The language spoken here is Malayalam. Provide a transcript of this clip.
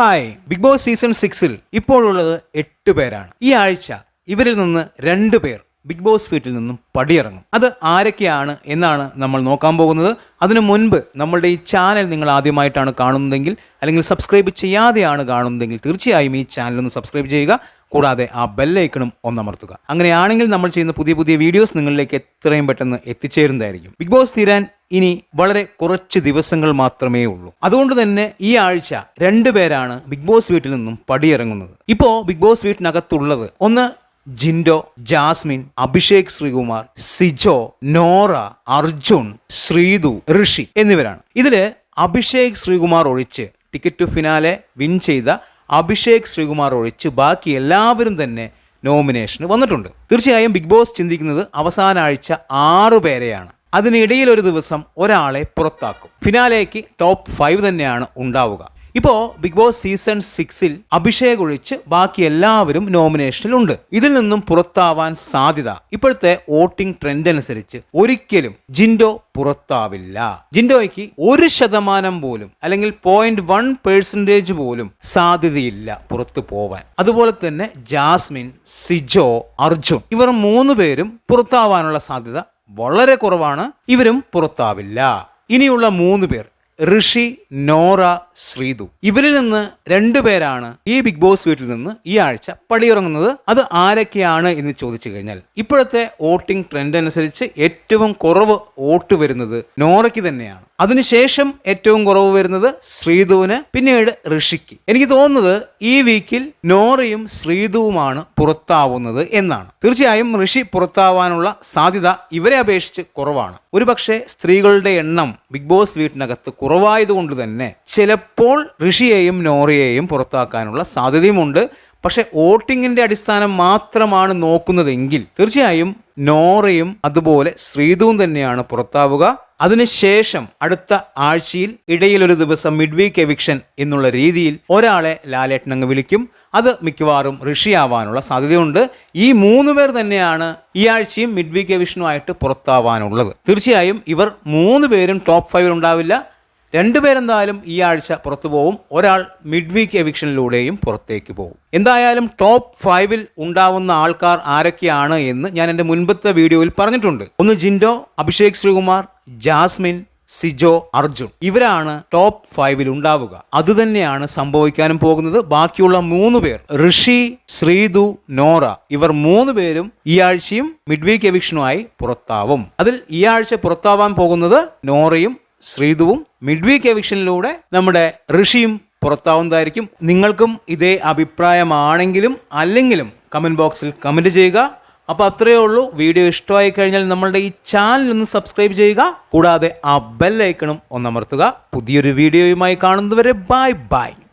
ഹായ്. ബിഗ് ബോസ് സീസൺ സിക്സിൽ ഇപ്പോഴുള്ളത് എട്ട് പേരാണ്. ഈ ആഴ്ച ഇവരിൽ നിന്ന് രണ്ട് പേർ ബിഗ് ബോസ് വീട്ടിൽ നിന്നും പടിയിറങ്ങും. അത് ആരൊക്കെയാണ് എന്നാണ് നമ്മൾ നോക്കാൻ പോകുന്നത്. അതിനു മുൻപ് നമ്മളുടെ ഈ ചാനൽ നിങ്ങൾ ആദ്യമായിട്ടാണ് കാണുന്നതെങ്കിൽ അല്ലെങ്കിൽ സബ്സ്ക്രൈബ് ചെയ്യാതെയാണ് കാണുന്നതെങ്കിൽ തീർച്ചയായും ഈ ചാനൽ ഒന്ന് സബ്സ്ക്രൈബ് ചെയ്യുക. കൂടാതെ ആ ബെല്ലൈക്കണും ഒന്നമർത്തുക. അങ്ങനെയാണെങ്കിൽ നമ്മൾ ചെയ്യുന്ന പുതിയ പുതിയ വീഡിയോസ് നിങ്ങളിലേക്ക് എത്രയും പെട്ടെന്ന് എത്തിച്ചേരുന്നതായിരിക്കും. ബിഗ് ബോസ് തീരാൻ ഇനി വളരെ കുറച്ച് ദിവസങ്ങൾ മാത്രമേ ഉള്ളൂ. അതുകൊണ്ട് തന്നെ ഈ ആഴ്ച രണ്ടുപേരാണ് ബിഗ് ബോസ് വീട്ടിൽ നിന്നും പടിയിറങ്ങുന്നത്. ഇപ്പോൾ ബിഗ് ബോസ് വീട്ടിനകത്തുള്ളത് ഒന്ന് ജിൻഡോ ജാസ്മിൻ അഭിഷേക് ശ്രീകുമാർ സിജോ നോറ അർജുൻ ശ്രീതു ഋഷി എന്നിവരാണ്. ഇതിൽ അഭിഷേക് ശ്രീകുമാർ ഒഴിച്ച് ടിക്കറ്റ് ടു ഫിനാലെ വിൻ ചെയ്ത അഭിഷേക് ശ്രീകുമാർ ഒഴിച്ച് ബാക്കി എല്ലാവരും തന്നെ നോമിനേഷന് വന്നിട്ടുണ്ട്. തീർച്ചയായും ബിഗ് ബോസ് ചിന്തിക്കുന്നത് അവസാന ആഴ്ച ആറു പേരെയാണ്. അതിനിടയിൽ ഒരു ദിവസം ഒരാളെ പുറത്താക്കും. ഫിനാലേക്ക് ടോപ്പ് ഫൈവ് തന്നെയാണ് ഉണ്ടാവുക. ഇപ്പോൾ ബിഗ് ബോസ് സീസൺ സിക്സിൽ അഭിഷേക് ഒഴിച്ച് ബാക്കി എല്ലാവരും നോമിനേഷനിലുണ്ട് ഇതിൽ നിന്നും പുറത്താവാൻ സാധ്യത ഇപ്പോഴത്തെ വോട്ടിംഗ് ട്രെൻഡ് അനുസരിച്ച് ഒരിക്കലും ജിൻഡോ പുറത്താവില്ല. ജിൻഡോയ്ക്ക് ഒരു ശതമാനം പോലും അല്ലെങ്കിൽ പോയിന്റ് വൺ പേഴ്സന്റേജ് പോലും സാധ്യതയില്ല പുറത്തു പോവാൻ. അതുപോലെ തന്നെ ജാസ്മിൻ സിജോ അർജുൻ ഇവർ മൂന്ന് പേരും പുറത്താവാനുള്ള സാധ്യത വളരെ കുറവാണ്. ഇവരും പുറത്താവില്ല. ഇനിയുള്ള മൂന്ന് പേർ. ഋഷി നോറ ശ്രീതു. ഇവരിൽ നിന്ന് രണ്ടുപേരാണ് ഈ ബിഗ് ബോസ് വീട്ടിൽ നിന്ന് ഈ ആഴ്ച പടിയിറങ്ങുന്നത്. അത് ആരൊക്കെയാണ് എന്ന് ചോദിച്ചു കഴിഞ്ഞാൽ ഇപ്പോഴത്തെ വോട്ടിംഗ് ട്രെൻഡ് അനുസരിച്ച് ഏറ്റവും കുറവ് വോട്ട് വരുന്നത് നോറയ്ക്ക് തന്നെയാണ്. അതിനുശേഷം ഏറ്റവും കുറവ് വരുന്നത് ശ്രീധുവിന് പിന്നീട് ഋഷിക്ക്. എനിക്ക് തോന്നുന്നത് ഈ വീക്കിൽ നോറയും ശ്രീധുവുമാണ് പുറത്താവുന്നത് എന്നാണ്. തീർച്ചയായും ഋഷി പുറത്താവാനുള്ള സാധ്യത ഇവരെ അപേക്ഷിച്ച് കുറവാണ്. ഒരുപക്ഷെ സ്ത്രീകളുടെ എണ്ണം ബിഗ് ബോസ് വീട്ടിനകത്ത് കുറവായതുകൊണ്ട് തന്നെ ചിലപ്പോൾ ഋഷിയെയും നോറിയേയും പുറത്താക്കാനുള്ള സാധ്യതയുമുണ്ട്. പക്ഷേ വോട്ടിങ്ങിന്റെ അടിസ്ഥാനം മാത്രമാണ് നോക്കുന്നതെങ്കിൽ തീർച്ചയായും നോറയും അതുപോലെ ശ്രീതുവും തന്നെയാണ് പുറത്താവുക. അതിനുശേഷം അടുത്ത ആഴ്ചയിൽ ഇടയിൽ ഒരു ദിവസം മിഡ് വീക്ക് എവിക്ഷൻ എന്നുള്ള രീതിയിൽ ഒരാളെ ലാലേട്ടൻ അങ്ങ് വിളിക്കും. അത് മിക്കവാറും ഋഷിയാവാനുള്ള സാധ്യതയുണ്ട്. ഈ മൂന്ന് പേർ തന്നെയാണ് ഈ ആഴ്ചയും മിഡ് വീക്ക് എവിഷനുമായിട്ട് പുറത്താവാനുള്ളത്. തീർച്ചയായും ഇവർ മൂന്ന് പേരും ടോപ്പ് ഫൈവിൽ ഉണ്ടാവില്ല. രണ്ടുപേരെന്തായാലും ഈ ആഴ്ച പുറത്തു പോവും. ഒരാൾ മിഡ് വീക്ക് എവിക്ഷനിലൂടെയും പുറത്തേക്ക് പോകും എന്തായാലും ടോപ്പ് ഫൈവിൽ ഉണ്ടാവുന്ന ആൾക്കാർ ആരൊക്കെയാണ് എന്ന് ഞാൻ എന്റെ മുൻപത്തെ വീഡിയോയിൽ പറഞ്ഞിട്ടുണ്ട്. ഒന്ന് ജിൻഡോ അഭിഷേക് ശ്രീകുമാർ ജാസ്മിൻ സിജോ അർജുൻ ഇവരാണ് ടോപ്പ് ഫൈവിൽ ഉണ്ടാവുക. അതുതന്നെയാണ് സംഭവിക്കാനും പോകുന്നത്. ബാക്കിയുള്ള മൂന്ന് പേർ ഋഷി ശ്രീതു നോറ ഇവർ മൂന്ന് പേരും ഈ ആഴ്ചയും മിഡ് വീക്ക് എവിക്ഷനുമായി പുറത്താവും. അതിൽ ഈ ആഴ്ച പുറത്താവാൻ പോകുന്നത് നോറയും ശ്രീതുവും. മിഡ് വീക്ക് എവിക്ഷനിലൂടെ നമ്മുടെ ഋഷിയും പുറത്താവുന്നതായിരിക്കും. നിങ്ങൾക്കും ഇതേ അഭിപ്രായമാണെങ്കിലും അല്ലെങ്കിലും കമന്റ് ബോക്സിൽ കമന്റ് ചെയ്യുക. അപ്പോൾ അത്രയേ ഉള്ളൂ. വീഡിയോ ഇഷ്ടമായി കഴിഞ്ഞാൽ നമ്മളുടെ ഈ ചാനൽ ഒന്ന് സബ്സ്ക്രൈബ് ചെയ്യുക. കൂടാതെ ആ ബെല്ലൈക്കണും ഒന്നമർത്തുക പുതിയൊരു വീഡിയോയുമായി കാണുന്നതുവരെ ബൈ ബൈ